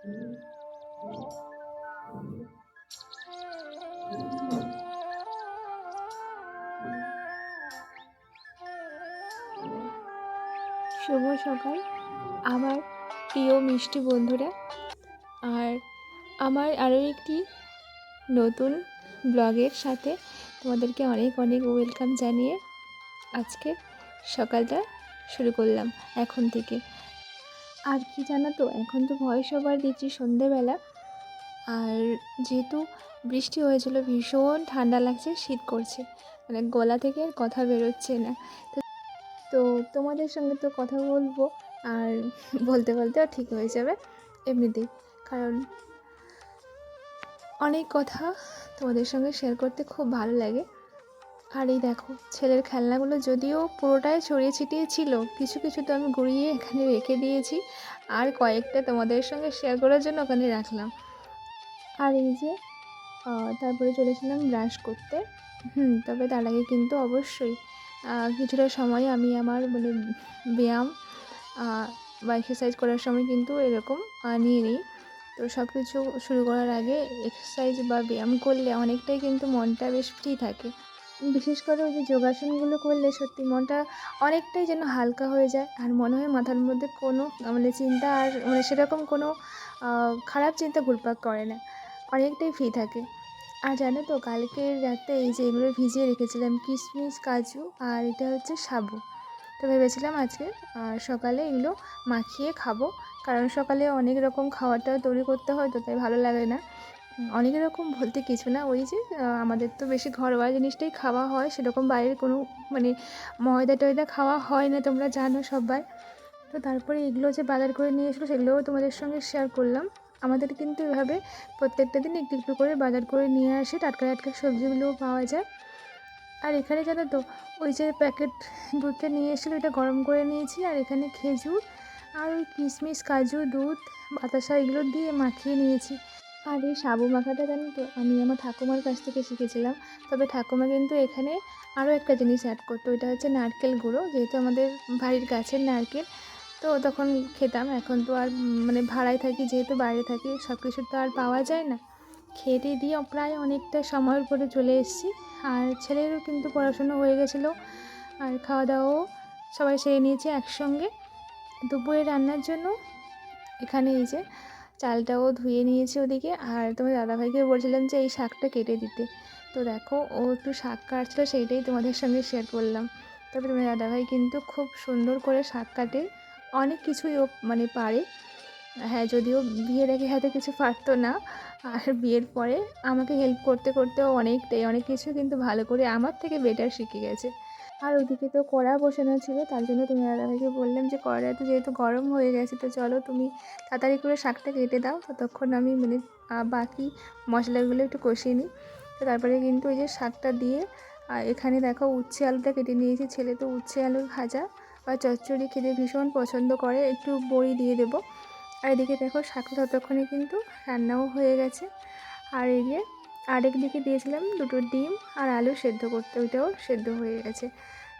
শুভ সকাল। আমার প্রিয় মিষ্টি বন্ধুরা, আর আমার আরও একটি নতুন ব্লগের সাথে তোমাদেরকে অনেক অনেক ওয়েলকাম জানিয়ে আজকে সকালটা শুরু করলাম এখন থেকে। আর কি জানো তো, এখন তো ভয়েস ওভার দিচ্ছি সন্ধেবেলা। আর যেহেতু বৃষ্টি হয়েছিল, ভীষণ ঠান্ডা লাগছে, শীত করছে। মানে গলা থেকে কথা বেরোচ্ছে না। তো তোমাদের সঙ্গে তো কথা বলব, আর বলতে বলতেও ঠিক হয়ে যাবে এমনিতেই। কারণ অনেক কথা তোমাদের সঙ্গে শেয়ার করতে খুব ভালো লাগে। আর এই দেখো, ছেলের খেলনাগুলো যদিও পুরোটাই ছড়িয়ে ছিটিয়ে ছিল, কিছু কিছু তো আমি গুড়িয়ে এখানে রেখে দিয়েছি, আর কয়েকটা তোমাদের সঙ্গে শেয়ার করার জন্য ওখানে রাখলাম। আর এই যে তারপরে চলেছিলাম ব্রাশ করতে। হুম, তবে তার আগে কিন্তু অবশ্যই কিছুটা সময় আমি আমার মানে ব্যায়াম বা এক্সারসাইজ করার সময় কিন্তু এরকম নিয়ে নিই। তো সব কিছু শুরু করার আগে এক্সারসাইজ বা ব্যায়াম করলে অনেকটাই কিন্তু মনটা বেশ ফ্রি থাকে। বিশেষ করে ওই যে যোগাসনগুলো করলে সত্যি মনটা অনেকটাই যেন হালকা হয়ে যায়। আর মনে হয় মাথার মধ্যে কোনো মানে চিন্তা আর মানে সেরকম কোনো খারাপ চিন্তা ঘুরপাক করে না। অনেকটাই ফ্রি থাকে। আর জানো তো, কালকের রাতে এই যে এগুলো ভিজিয়ে রেখেছিলাম কিশমিশ কাজু আর এটা হচ্ছে সাবু। তো ভেবেছিলাম আজকে সকালে এগুলো মাখিয়ে খাব। কারণ সকালে অনেক রকম খাবারটা তৈরি করতে হয়, তো তাই ভালো লাগে না। অনেক রকম বলতে কিছু না। ওই যে আমাদের তো বেশি ঘরোয়া জিনিসটাই খাওয়া হয়, সেরকম বাইরের কোনো মানে ময়দা টয়দা খাওয়া হয় না তোমরা জানো সবাই তো তারপরে এগুলো যে বাজার করে নিয়ে এসেছিল, সেগুলোও তোমাদের সঙ্গে শেয়ার করলাম। আমাদের কিন্তু এভাবে প্রত্যেকটা দিন একটু একটু করে বাজার করে নিয়ে আসে, টাটকা টাটকা সবজিগুলোও পাওয়া যায়। আর এখানে জানো তো, ওই যে প্যাকেট দুধটা নিয়ে এসেছিল এটা গরম করে নিয়েছি। আর এখানে খেজুর আর ওই কিশমিশ, কাজু, দুধ, বাতাসা, এগুলো দিয়ে মাখিয়ে নিয়েছি। আর এই সাবু মাখাটা জানো তো, আমি আমার ঠাকুমার কাছ থেকে শিখেছিলাম। তবে ঠাকুমা কিন্তু এখানে আরও একটা জিনিস অ্যাড করতো, ওইটা হচ্ছে নারকেল গুঁড়ো, যেহেতু আমাদের বাড়ির গাছের নারকেল। তো তখন খেতাম, এখন তো আর মানে ভাড়ায় থাকি, যেহেতু বাইরে থাকি সব কিছু তো আর পাওয়া যায় না। খেতে দিয়ে প্রায় অনেকটা সময়ের পরে চলে এসেছি। আর ছেলেরও কিন্তু পড়াশুনো হয়ে গেছিল, আর খাওয়া দাওয়াও সবাই সেরে নিয়েছে একসঙ্গে। দুপুরে রান্নার জন্য এখানে এই যে চালটাও ধুয়ে নিয়েছি ওদিকে। আর তোমার দাদাভাইকে বলছিলাম যে, এই শাকটা কেটে দিতে। তো দেখো, ও একটু শাক কাটছিলো, সেইটাই তোমাদের সঙ্গে শেয়ার করলাম। তবে তোমার দাদাভাই কিন্তু খুব সুন্দর করে শাক কাটে। অনেক কিছুই ও মানে পারে। হ্যাঁ যদিও বিয়ের আগে হাতে কিছু পারতো না। আর বিয়ের পরে আমাকে হেল্প করতে করতেও অনেকটাই, অনেক কিছু কিন্তু ভালো করে আমার থেকে বেটার শিখে গেছে। আর ওদিকে তো কড়া বসানো ছিল, তার জন্য তুমি দাদাভাইকে বললাম যে কড়া তো যেহেতু গরম হয়ে গেছে, তো চলো তুমি তাড়াতাড়ি করে শাকটা কেটে দাও। ততক্ষণ আমি মানে বাকি মশলাগুলো একটু কষিয়ে নিই। তো তারপরে কিন্তু ওই যে শাকটা দিয়ে এখানে দেখো উচ্ছে আলুটা কেটে নিয়েছি, ছেলে তো উচ্ছে আলুর ভাজা বা চচ্চড়ি খেতে ভীষণ পছন্দ করে, একটু বড়ি দিয়ে দেবো। আর এদিকে দেখো শাকটা ততক্ষণে কিন্তু রান্নাও হয়ে গেছে। আর যে আরেক দিকে দিয়েছিলাম দুটো ডিম আর আলু সেদ্ধ করতে, ওইটাও সেদ্ধ হয়ে গেছে।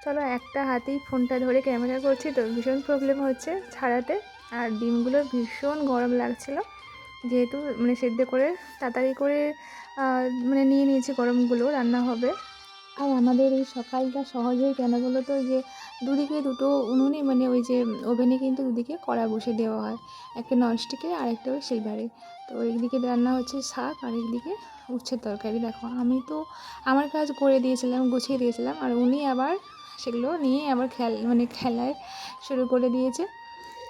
চলো একটা হাতেই ফোনটা ধরে ক্যামেরা করছি তো, ভীষণ প্রবলেম হচ্ছে ছাড়াতে। আর ডিমগুলো ভীষণ গরম লাগছিল। যেহেতু মানে সেদ্ধ করে তাড়াতাড়ি করে মানে নিয়ে নিয়েছি গরমগুলো, রান্না হবে। আর আমাদের এই সকালটা সহজেই কেন বলো তো যে দুদিকে দুটো উনুনে মানে ওই যে ওভেনে কিন্তু দুদিকে কড়া বসে দেওয়া হয়। একটা ননস্টিকে আর একটা ওই সিলভারে। তো একদিকে রান্না হচ্ছে শাক আর একদিকে উচ্ছের তরকারি। দেখো, আমি তো আমার কাজ করে দিয়েছিলাম, গুছিয়ে দিয়েছিলাম, আর উনি আবার সেগুলো নিয়ে আবার খেল মানে খেলায় শুরু করে দিয়েছে।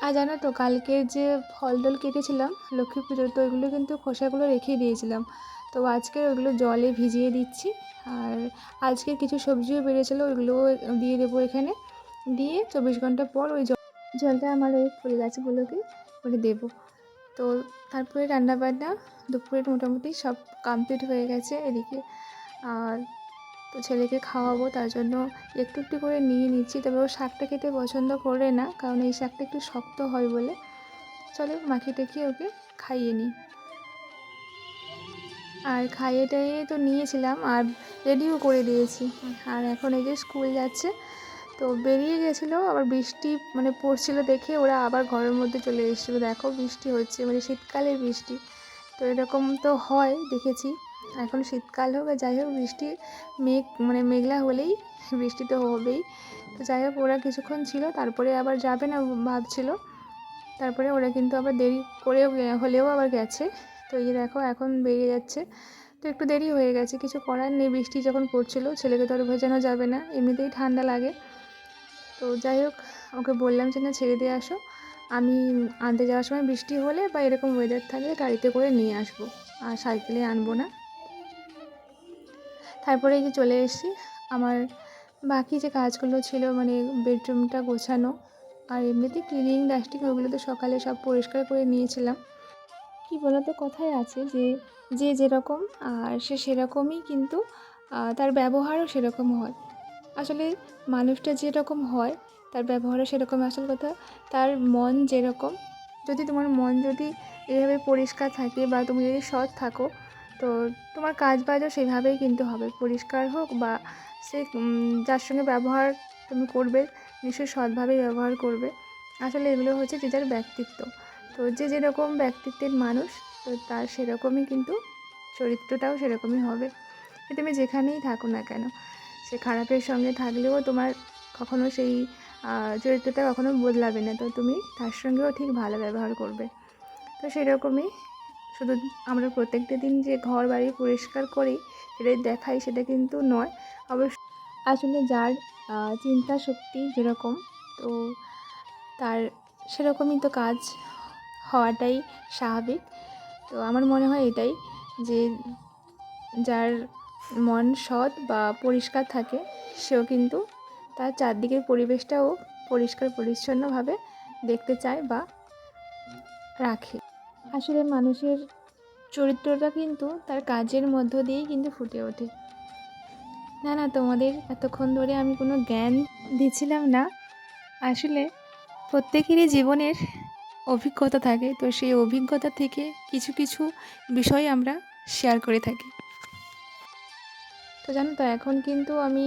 আর জানো তো কালকের যে ফল টল কেটেছিলাম, লক্ষ্মী পুজোর, তো ওইগুলো কিন্তু খোসাগুলো রেখে দিয়েছিলাম। তো আজকে ওগুলো জলে ভিজিয়ে দিচ্ছি। আর আজকে কিছু সবজিও বেরিয়েছিলো ওইগুলোও দিয়ে দেবো এখানে। দিয়ে চব্বিশ ঘণ্টা পর ওই জল জলটা আমার ওই ফুল গাছগুলোকে করে দেবো। তো তারপরে রান্নাবান্না দুপুরের মোটামুটি সব কমপ্লিট হয়ে গেছে এদিকে। আর তো ছেলেকে খাওয়াবো, তার জন্য একটু একটু করে নিয়ে নিচ্ছি। তবে ও শাকটা খেতে পছন্দ করে না, কারণ এই শাকটা একটু শক্ত হয় বলে। চলো মাখিয়ে টেকিয়ে ওকে খাইয়ে নিই। আর খাইয়ে টাইয়ে তো নিয়েছিলাম আর রেডিও করে দিয়েছি। আর এখন এই যে স্কুল যাচ্ছে, তো বেরিয়ে গেছিল, আবার বৃষ্টি মানে পড়ছিল দেখে ওরা আবার ঘরের মধ্যে চলে এসেছিল। দেখো বৃষ্টি হচ্ছে মানে শীতকালের বৃষ্টি। তো এরকম তো হয়, দেখেছি। এখন শীতকাল হোক আর যাই হোক, বৃষ্টি মেঘ মানে মেঘলা হলেই বৃষ্টি তো হবেই। তো যাই হোক, ওরা কিছুক্ষণ ছিল, তারপরে আবার যাবে না ভাবছিল। তারপরে ওরা কিন্তু আবার দেরি করেও হলেও আবার গেছে। তো এই দেখো, এখন বেরিয়ে যাচ্ছে। তো একটু দেরি হয়ে গেছে, কিছু করার নেই। বৃষ্টি যখন পড়ছিল, ছেলেকে তো আর ভেজানো যাবে না, এমনিতেই ঠান্ডা লাগে। তো যাই হোক, ওকে বললাম যে, না, ছেড়ে দিয়ে আসো। আমি আনতে যাওয়ার সময় বৃষ্টি হলে বা এরকম ওয়েদার থাকলে গাড়িতে করে নিয়ে আসব। আর সাইকেলে আনব না। তারপরে এই যে চলে এসেছি। আমার বাকি যে কাজগুলো ছিল মানে বেডরুমটা গোছানো, আর এমনিতে ক্লিনিং ডাস্টিং ওগুলো তো সকালে সব পরিষ্কার করে নিয়েছিলাম। কি বলতো কথায় আছে যে যে যেরকম, আর সে সেরকমই কিন্তু তার ব্যবহারও সেরকম হয়। আসলে মানুষটা যেরকম হয়, তার ব্যবহারও সেরকম আসল কথা। তার মন যেরকম, যদি তোমার মন যদি এভাবে পরিষ্কার থাকে বা তুমি যদি সৎ থাকো, তো তোমার কাজ বাজও সেভাবেই কিন্তু হবে। পরিষ্কার হোক বা সে যার সঙ্গে ব্যবহার তুমি করবে, নিশ্চয়ই সৎভাবেই ব্যবহার করবে। আসলে এগুলো হচ্ছে যে, যার ব্যক্তিত্ব। তো যে যেরকম ব্যক্তিত্বের মানুষ, তো তার সেরকমই কিন্তু চরিত্রটাও সেরকমই হবে। তুমি যেখানেই থাকো না কেন, সে খারাপের সঙ্গে থাকলেও তোমার কখনো সেই চরিত্রটা কখনো বদলাবে না। তো তুমি তার সঙ্গেও ঠিক ভালো ব্যবহার করবে। তো সেরকমই শুধু আমরা প্রত্যেকটা দিন যে ঘর বাড়ি পরিষ্কার করি, সেটাই দেখাই, সেটা কিন্তু নয়। অবশ্য আসলে যার চিন্তা শক্তি যেরকম, তো তার সেরকমই তো কাজ হওয়াটাই স্বাভাবিক। তো আমার মনে হয় এটাই যে যার মন সৎ বা পরিষ্কার থাকে, সেও কিন্তু তার চারদিকের পরিবেশটাও পরিষ্কার, পরিচ্ছন্নভাবে দেখতে চায় বা রাখে। আসলে মানুষের চরিত্রটা কিন্তু তার কাজের মধ্য দিয়েই কিন্তু ফুটে ওঠে। না না, তোমাদের এতক্ষণ ধরে আমি কোনো জ্ঞান দিচ্ছিলাম না। আসলে প্রত্যেকেরই জীবনের অভিজ্ঞতা থাকে। তো সেই অভিজ্ঞতা থেকে কিছু কিছু বিষয় আমরা শেয়ার করে থাকি। তো জানো তো, এখন কিন্তু আমি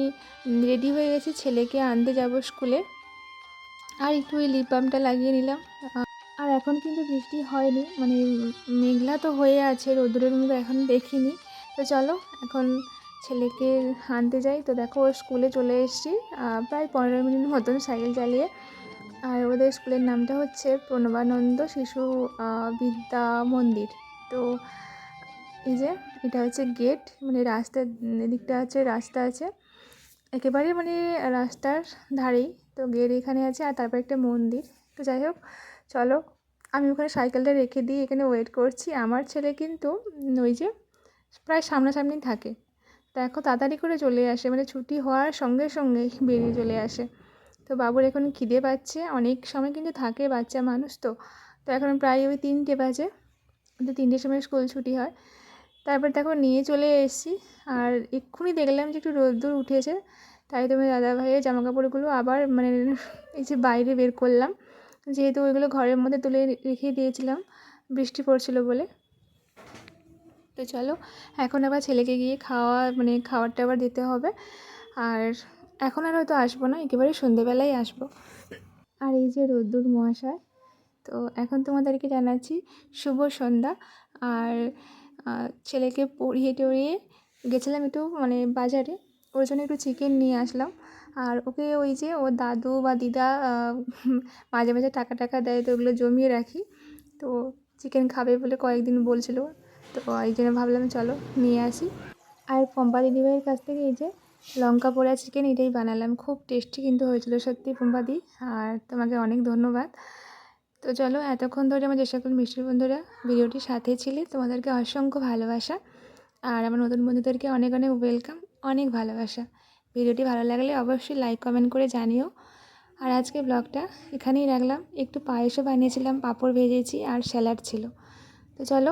রেডি হয়ে গেছি ছেলেকে আনতে যাব স্কুলে। আর একটু ওই লিপ বামটা লাগিয়ে নিলাম। আর এখন কিন্তু বৃষ্টি হয়নি মানে মেঘলা তো হয়ে আছে, রোদ্রের মুখ এখন দেখিনি। তো চলো, এখন ছেলেকে আনতে যাই। তো দেখো স্কুলে চলে এসেছি প্রায় পনেরো মিনিট মতন সাইকেল চালিয়ে। আর ওদের স্কুলের নামটা হচ্ছে প্রণবানন্দ শিশু বিদ্যা মন্দির। তো এই যে এটা হচ্ছে গেট মানে রাস্তার এদিকটা আছে, রাস্তা আছে। একেবারে মানে রাস্তার ধারেই। তো গেট এখানে আছে আর তারপর একটা মন্দির। তো যাই হোক, চলো, আমি ওখানে সাইকেলটা রেখে দিয়ে এখানে ওয়েট করছি। আমার ছেলে কিন্তু ওই যে প্রায় সামনাসামনি থাকে। তো এখন তাড়াতাড়ি করে চলে আসে। মানে ছুটি হওয়ার সঙ্গে সঙ্গে বেরিয়ে চলে আসে। তো বাবুর এখন খিদে পাচ্ছে, অনেক সময় কিন্তু থাকে বাচ্চা মানুষ তো। তো এখন প্রায় ওই তিনটে বাজে, তো তিনটের সময় স্কুল ছুটি হয়। তারপর দেখো নিয়ে চলে এসেছি, আর এক্ষুনি দেখলাম যে একটু রোদ্দুর উঠেছে, তাই তুমি দাদা ভাইয়ের জামা কাপড়গুলো আবার মানে এই যে বাইরে বের করলাম। যেহেতু ওইগুলো ঘরের মধ্যে তুলে রেখে দিয়েছিলাম, বৃষ্টি পড়ছিল বলে। তো চলো, এখন আবার ছেলেকে গিয়ে খাওয়া মানে খাবারটা আবার দিতে হবে। আর এখন আর হয়তো আসব না, একেবারে সন্ধেবেলায় আসব। আর এই যে রোদ্দুর মহাশয়, তো এখন তোমাদেরকে জানাচ্ছি শুভ সন্ধ্যা। আর ছেলেকে পড়িয়ে টড়িয়ে গেছিলাম একটু মানে বাজারে, ওর জন্য একটু চিকেন নিয়ে আসলাম। আর ওকে ওই যে ওর দাদু বা দিদা মাঝে মাঝে টাকা টাকা দেয় তো ওগুলো জমিয়ে রাখি। তো চিকেন খাবে বলে কয়েকদিন বলছিল, তো এই জন্য ভাবলাম চলো নিয়ে আসি। আর পম্পা দিদিভাইয়ের কাছ থেকে এই যে লঙ্কা পোড়া চিকেন এটাই বানালাম। খুব টেস্টি কিন্তু হয়েছিল সত্যি পুম্পাদি আর তোমাকে অনেক ধন্যবাদ। তো চলো, এতক্ষণ ধরে আমার যে সকল মিষ্টির বন্ধুরা ভিডিওটির সাথে ছিলে, তোমাদেরকে অসংখ্য ভালোবাসা। আর আমার নতুন বন্ধুদেরকে অনেক অনেক ওয়েলকাম অনেক ভালোবাসা। ভিডিওটি ভালো লাগলে অবশ্যই লাইক কমেন্ট করে জানিও। আর আজকে ব্লগটা এখানেই রাখলাম। একটু পায়েসও বানিয়েছিলাম, পাঁপড় ভেজেছি আর স্যালাড ছিল। তো চলো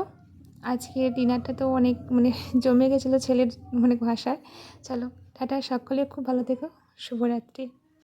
আজকে ডিনারটা তো অনেক মানে জমে গেছিল ছেলের মানে ভাষায়। চলো টাটা সকলে খুব ভালো থেকো। শুভরাত্রি।